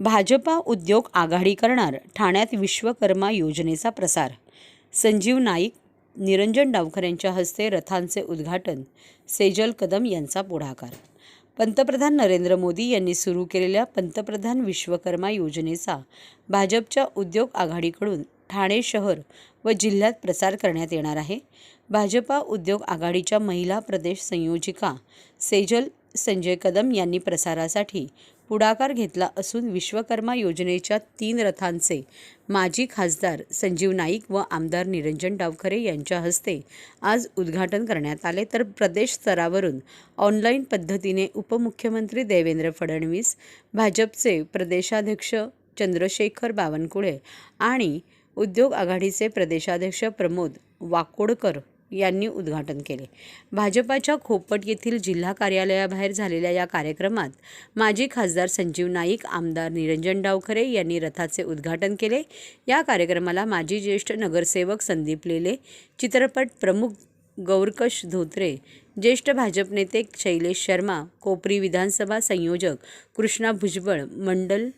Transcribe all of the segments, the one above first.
भाजपा उद्योग आघाडी करणार ठाण्यात विश्वकर्मा योजनेचा प्रसार. संजीव नाईक निरंजन डावखर यांच्या हस्ते रथांचे उद्घाटन सेजल कदम यांचा पुढाकार. पंतप्रधान नरेंद्र मोदी यांनी सुरू केलेल्या पंतप्रधान विश्वकर्मा योजनेचा भाजपच्या उद्योग आघाडीकडून ठाणे शहर व जिल्ह्यात प्रसार करण्यात येणार आहे. भाजपा उद्योग आघाडीच्या महिला प्रदेश संयोजिका सेजल संजय कदम यांनी प्रसारासाठी पुढाकार घेतला असून विश्वकर्मा योजनेच्या तीन रथांचे माजी खासदार संजीव नाईक व आमदार निरंजन डावखरे यांच्या हस्ते आज उद्घाटन करण्यात आले. तर प्रदेश स्तरावरून ऑनलाईन पद्धतीने उपमुख्यमंत्री देवेंद्र फडणवीस भाजपचे प्रदेशाध्यक्ष चंद्रशेखर बावनकुळे आणि उद्योग आघाडीचे प्रदेशाध्यक्ष प्रमोद वाकोडकर यांनी उद्घाटन केले. भाजपाच्या खोपट येथील जिल्हा कार्यालयाबाहेर झालेल्या या कार्यक्रमात माजी खासदार संजीव नाईक आमदार निरंजन डावखरे यांनी रथाचे उद्घाटन केले. या कार्यक्रमाला माजी ज्येष्ठ नगरसेवक संदीप लेले चित्रपट प्रमुख गौरकश धोत्रे ज्येष्ठ भाजप नेते शैलेश शर्मा कोपरी विधानसभा संयोजक कृष्णा भुजबळ मंडल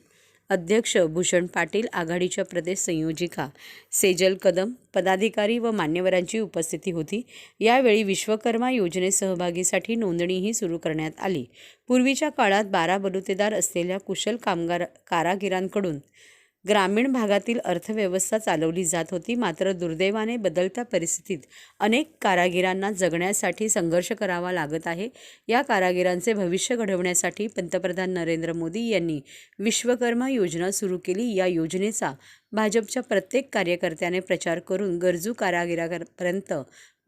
अध्यक्ष भूषण पाटील आघाडीच्या प्रदेश संयोजिका सेजल कदम पदाधिकारी व मान्यवरांची उपस्थिती होती. यावेळी विश्वकर्मा योजनेत सहभागीसाठी नोंदणीही सुरू करण्यात आली. पूर्वीच्या काळात बारा बलुतेदार असलेल्या कुशल कामगार कारागिरांकडून ग्रामीण भागातील अर्थव्यवस्था चालवली जात होती. मात्र दुर्दैवाने बदलत्या परिस्थितीत अनेक कारागिरांना जगण्यासाठी संघर्ष करावा लागत आहे. या कारागिरांचे भविष्य घडवण्यासाठी पंतप्रधान नरेंद्र मोदी यांनी विश्वकर्मा योजना सुरू केली. या योजनेचा भाजपच्या प्रत्येक कार्यकर्त्याने प्रचार करून गरजू कारागिरापर्यंत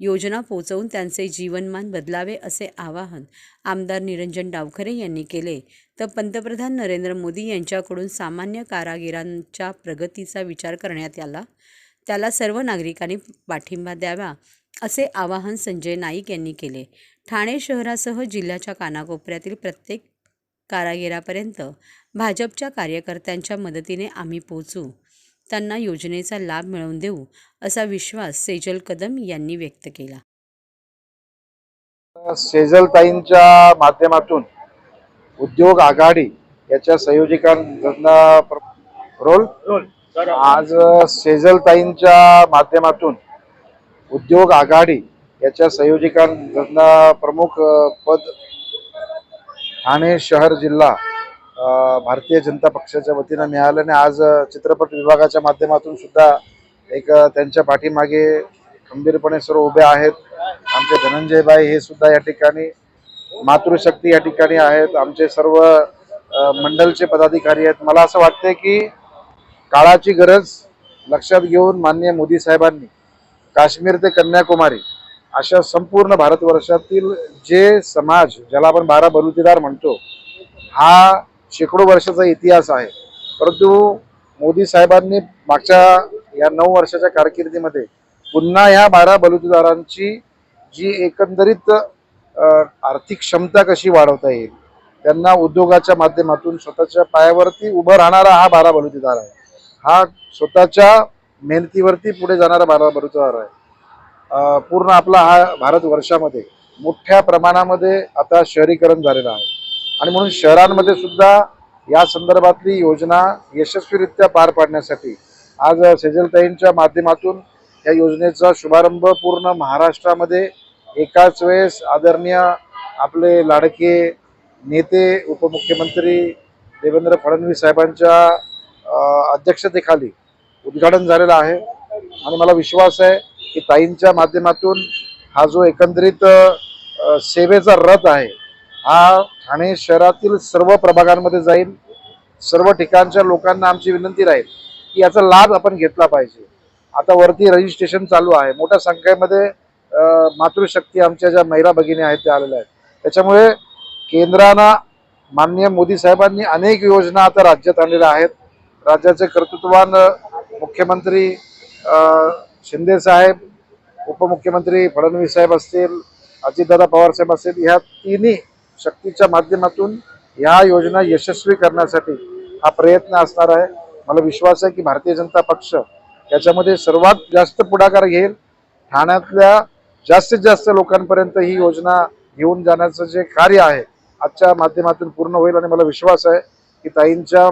योजना पोचवून त्यांचे जीवनमान बदलावे असे आवाहन आमदार निरंजन डावखरे यांनी केले. तर पंतप्रधान नरेंद्र मोदी यांच्याकडून सामान्य कारागिरांच्या प्रगतीचा विचार करण्यात आला. त्याला सर्व नागरिकांनी पाठिंबा द्यावा असे आवाहन संजय नाईक यांनी केले. ठाणे शहरासह जिल्ह्याच्या कानाकोपऱ्यातील प्रत्येक कारागिरापर्यंत भाजपच्या कार्यकर्त्यांच्या मदतीने आम्ही पोचू त्यांना योजनेचा लाभ मिळवून देऊ असा विश्वास सेजल कदम यांनी व्यक्त केला. सेजलताईंच्या माध्यमातून उद्योग आघाडी याच्या संयोजकांना रोल. आज सेजलताईंच्या माध्यमातून उद्योग आघाडी याच्या संयोजकांना प्रमुख पद ठाणे शहर जिल्हा भारतीय जनता पक्षाच्या वतीनं मिळालं आणि आज चित्रपट विभागाच्या माध्यमातून सुद्धा एक त्यांच्या पाठीमागे खंबीरपणे सर्व उभे आहेत. आमचे धनंजयबाई हे सुद्धा या ठिकाणी मातृशक्ती या ठिकाणी आहेत. आमचे सर्व मंडलचे पदाधिकारी आहेत. मला असं वाटतंय की काळाची गरज लक्षात घेऊन माननीय मोदी साहेबांनी काश्मीर ते कन्याकुमारी अशा संपूर्ण भारतवर्षातील जे समाज ज्याला आपण बारा बलुतेदार म्हणतो हा शेकडो वर्षाचा इतिहास आहे. परंतु मोदी साहेबांनी मागच्या या नऊ वर्षाच्या कारकिर्दीमध्ये पुन्हा ह्या बारा बलुतेदारांची जी एकंदरीत आर्थिक क्षमता कशी वाढवता येईल त्यांना उद्योगाच्या माध्यमातून स्वतःच्या पायावरती उभं राहणारा हा बारा बलुतेदार आहे. हा स्वतःच्या मेहनतीवरती पुढे जाणारा बारा बलुतेदार आहे. पूर्ण आपला हा भारत वर्षामध्ये मोठ्या प्रमाणामध्ये आता शहरीकरण झालेलं आहे. आणि म्हणून शहरांमध्ये सुद्धा या संदर्भातली योजना यशस्वीरित्या पार पाडण्यासाठी आज सेजलताईंच्या माध्यमातून या योजनेचा शुभारंभ पूर्ण महाराष्ट्रामध्ये एकाच वेळेस आदरणीय आपले लाडके नेते उपमुख्यमंत्री देवेंद्र फडणवीस साहेबांच्या अध्यक्षतेखाली उद्घाटन झालेलं आहे. आणि मला विश्वास आहे की ताईंच्या माध्यमातून हा जो एकंदरीत सेवेचा रथ आहे हा आणि शहरातील सर्व प्रभागांमध्ये जाईल. सर्व ठिकाणच्या लोकांना आमची विनंती राहील की याचा लाभ आपण घेतला पाहिजे. आता वरती रजिस्ट्रेशन चालू आहे. मोठ्या संख्येमध्ये मातृशक्ती आमच्या ज्या महिला भगिनी आहेत त्या आलेल्या आहेत. त्याच्यामुळे केंद्रानं माननीय मोदी साहेबांनी अनेक योजना आता राज्यात आणलेल्या आहेत. राज्याचे कर्तृत्ववान मुख्यमंत्री शिंदे साहेब उपमुख्यमंत्री फडणवीस साहेब असतील अजितदादा पवार साहेब असतील ह्या तिन्ही शक्तीच्या माध्यमातून ह्या योजना यशस्वी करण्यासाठी हा प्रयत्न असणार आहे. मला विश्वास आहे की भारतीय जनता पक्ष याच्यामध्ये सर्वात जास्त पुढाकार घेईल. ठाण्यातल्या जास्तीत जास्त लोकांपर्यंत ही योजना घेऊन जाण्याचं जे कार्य आहे आजच्या माध्यमातून पूर्ण होईल आणि मला विश्वास आहे की ताईंच्या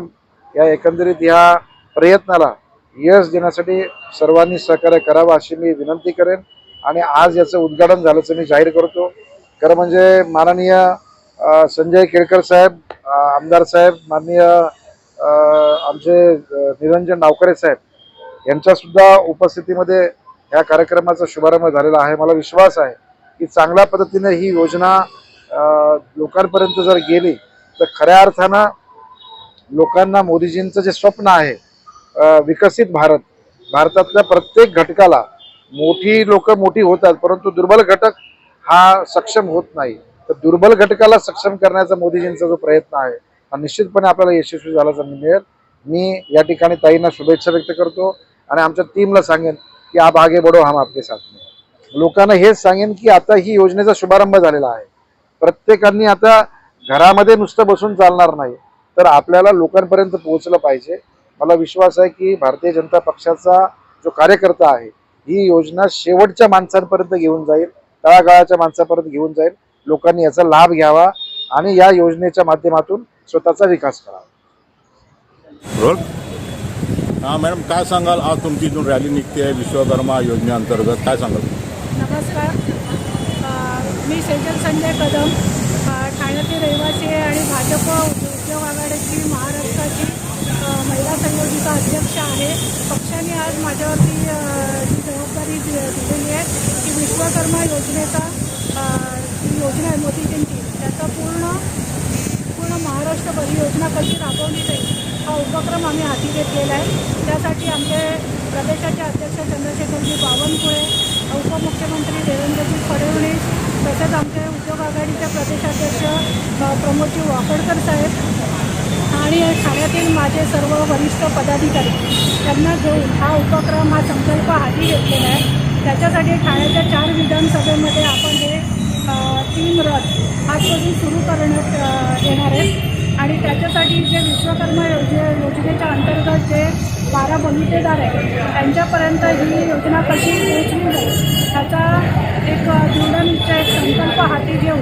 या एकंदरीत ह्या प्रयत्नाला यश देण्यासाठी सर्वांनी सहकार्य करावं अशी मी विनंती करेन. आणि आज याचं उद्घाटन झाल्याचं मी जाहीर करतो. खरं म्हणजे माननीय संजय केळकर साहेब आमदार साहेब माननीय आमचे निरंजन नावकरे साहेब यांच्या सुद्धा उपस्थितीमध्ये ह्या कार्यक्रमाचा शुभारंभ झालेला आहे. मला विश्वास आहे की चांगल्या पद्धतीने ही योजना लोकांपर्यंत जर गेली तर खऱ्या अर्थानं लोकांना मोदीजींचं जे स्वप्न आहे विकसित भारत भारतातल्या प्रत्येक घटकाला मोठी लोक मोठी होतात परंतु दुर्बल घटक हा सक्षम होत नाही. तर दुर्बल घटकाला सक्षम करण्याचा मोदीजींचा जो प्रयत्न आहे हा निश्चितपणे आपल्याला यशस्वी झाल्याचा मी मिळेल. मी या ठिकाणी ताईंना शुभेच्छा व्यक्त करतो आणि आमच्या टीमला सांगेन की आप आगे बढो हम आपके साथ में. लोकांना हेच सांगेन की आता ही योजनेचा शुभारंभ झालेला आहे. प्रत्येकांनी आता घरामध्ये नुसतं बसून चालणार नाही तर आपल्याला लोकांपर्यंत पोहोचलं पाहिजे. मला विश्वास आहे की भारतीय जनता पक्षाचा जो कार्यकर्ता आहे ही योजना शेवटच्या माणसांपर्यंत घेऊन जाईल तळागाळाच्या माणसापर्यंत घेऊन जाईल. लोकांनी याचा लाभ घ्यावा आणि या योजनेच्या माध्यमातून स्वतःचा विकास करावा. रोल हां मॅडम काय सांगाल? आज तुमची इथून रॅली निघते आहे विश्वकर्मा योजनेअंतर्गत काय सांगाल? नमस्कार. मी सेजल संजय कदम. ठाण्याची रहिवासी आहे आणि भाजप उद्योग आघाडीची महाराष्ट्राची महिला संयोजिका अध्यक्ष आहे. पक्षाने आज माझ्यावरती जी जबाबदारी दिलेली आहे की विश्वकर्मा योजनेचा जी योजना आहे मोदीजींची त्याचा पूर्ण पूर्ण महाराष्ट्रभर ही योजना कशी राबवली जाईल हा उपक्रम आम्ही हाती घेतलेला आहे. त्यासाठी आमचे प्रदेशाचे अध्यक्ष चंद्रशेखरजी बावनकुळे उपमुख्यमंत्री देवेंद्रजी फडणवीस तसेच आमचे उद्योग आघाडीचे प्रदेशाध्यक्ष प्रमोदजी वाकडकर साहेब आणि ठाण्यातील माझे सर्व वरिष्ठ पदाधिकारी त्यांना घेऊन हा उपक्रम हा संकल्प हाती घेतलेला आहे. त्याच्यासाठी ठाण्याच्या चार विधानसभेमध्ये आपण हे तीन रथ आजपासून सुरू करण्यात येणार आहेत. आणि त्याच्यासाठी जे विश्वकर्मा योजने योजनेच्या अंतर्गत जे बारा बलुतेदार आहेत त्यांच्यापर्यंत ही योजना कशी पोहोचली जाईल ह्याचा एक दृढनिश्चय एक संकल्प हाती घेऊन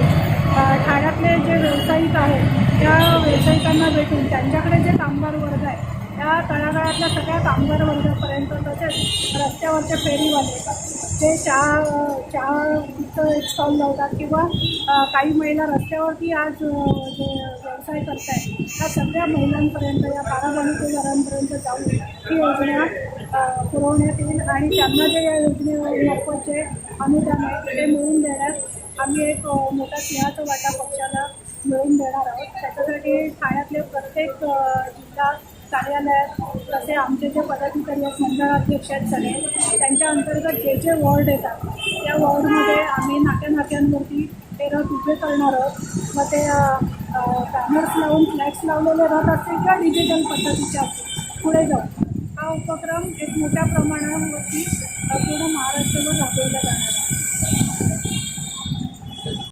ठाण्यातले जे व्यावसायिक आहेत त्या व्यावसायिकांना भेटून त्यांच्याकडे जे कामगार वर्ग आहे त्या तळागाळातल्या सगळ्या कामगार वर्गापर्यंत तसेच रस्त्यावरचे फेरीवाले जे चहा चहाचं एक स्टॉल लावतात किंवा काही महिला रस्त्यावरती आज जे व्यवसाय करत आहेत त्या सगळ्या महिलांपर्यंत या बारा जाऊन ही योजना पुरवण्यात येईल आणि त्यांना जे या योजनेमार्फत जे अनुदान आहे ते मिळवून देण्यास आम्ही एक मोठा सिंहाचा वाटा पक्षाला मिळवून देणार आहोत. त्याच्यासाठी ठाण्यातले प्रत्येक जिल्हा कार्यालयात तसे आमचे जे पदाधिकारी आहेत मंडळाध्यक्ष आहेत सगळे त्यांच्या अंतर्गत जे जे वॉर्ड येतात त्या वॉर्डमध्ये आम्ही नाट्या नाक्यांवरती रथ उभे करणार आहोत. मग ते बॅनर्स लावून फ्लॅट्स लावलेले रथ असतील किंवा डिजिटल पद्धतीचे असतील पुढे जाऊ. हा उपक्रम एक मोठ्या प्रमाणावरती पूर्ण महाराष्ट्रभर राबवला जातो